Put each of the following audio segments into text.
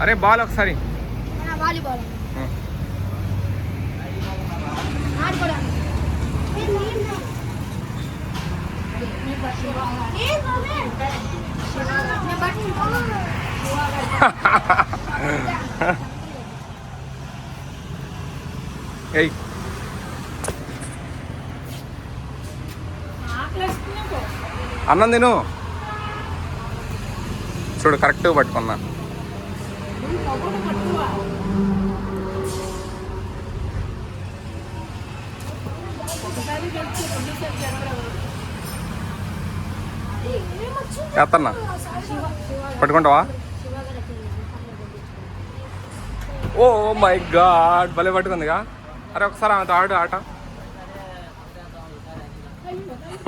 అరే బాల్ ఒకసారి. ఏయ్. అన్నం తిను. చూడు కరెక్ట్ పట్టుకున్నా. ఎత్తన్నా పట్టుకుంటావా? ఓ మై గాడ్ భలే పట్టుకుందిగా. అరే ఒకసారి ఆమెతో ఆడు ఆట.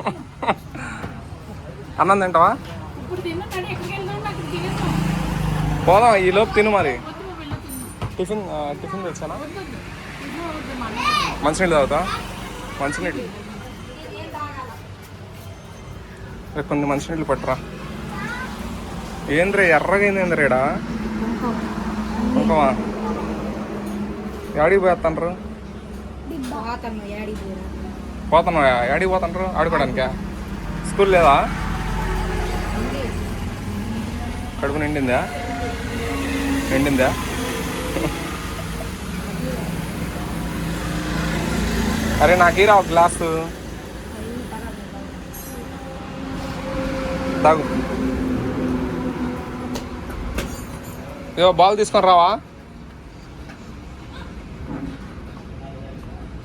అన్నం తింటావా? పోదాం ఈ లోపు తిను మరి. టిఫిన్ టిఫిన్ తెచ్చానా? మంచినీళ్ళు తాగుతా? మంచినీళ్ళు. రేపు కొన్ని మంచినీళ్ళు పట్టురా. ఏంద్రే ఎర్రగా ఏంది ఈడ? కుంకుమా. యాడికి పోతాండ్రు బాతమ్మ యాడి పోరా పోతాను యాడికి పోతాండ్రు? ఆడుకోవడానికా? స్కూల్ లేదా? కడుపు నిండిందా? నిండిందా అరే నాకీరా ఒక గ్లాసు. తాగు. ఇగో బాల్ తీసుకొని రావా?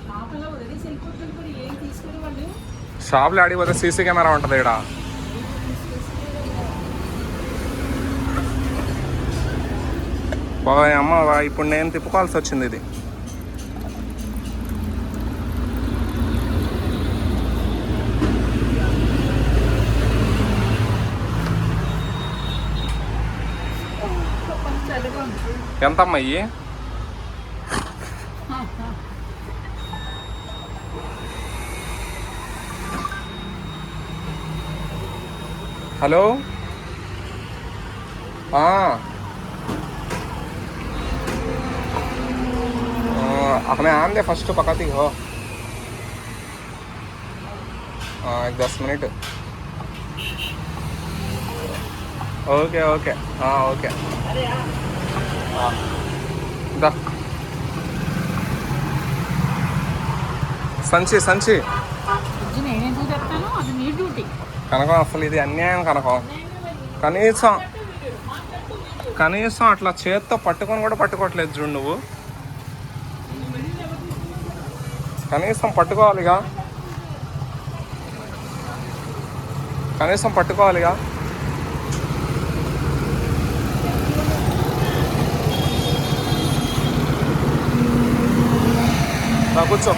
షాపులో వదిలేసి వెళ్ళిపోతుంది కూడా ఏం తీసుకుని వాళ్ళు షాప్లో ఆడికి పోతే సీసీ కెమెరా ఉంటుంది ఇక్కడ బాబాయ్ అమ్మ ఇప్పుడు నేను తిప్పుకోవాల్సి వచ్చింది ఇది. చల్లగా హలో? ఎంత हमें आन दे फर्स्ट पकाती हो हाँ एक दस मिनट ओके ओके हाँ ओके हाँ దా సంచి సంచి ఫ్రిడ్జ్ నేనెందుకు చెప్తాను అది నీ డ్యూటీ కనకం అసలు ఇది అన్యాయం కనకం కనీసం కనీసం అట్లా చేత్తో పట్టుకొని కూడా పట్టుకోవట్లేదు చూడు నువ్వు కనీసం పట్టుకోవాలిగా. కనీసం పట్టుకోవాలిగా. కూర్చో.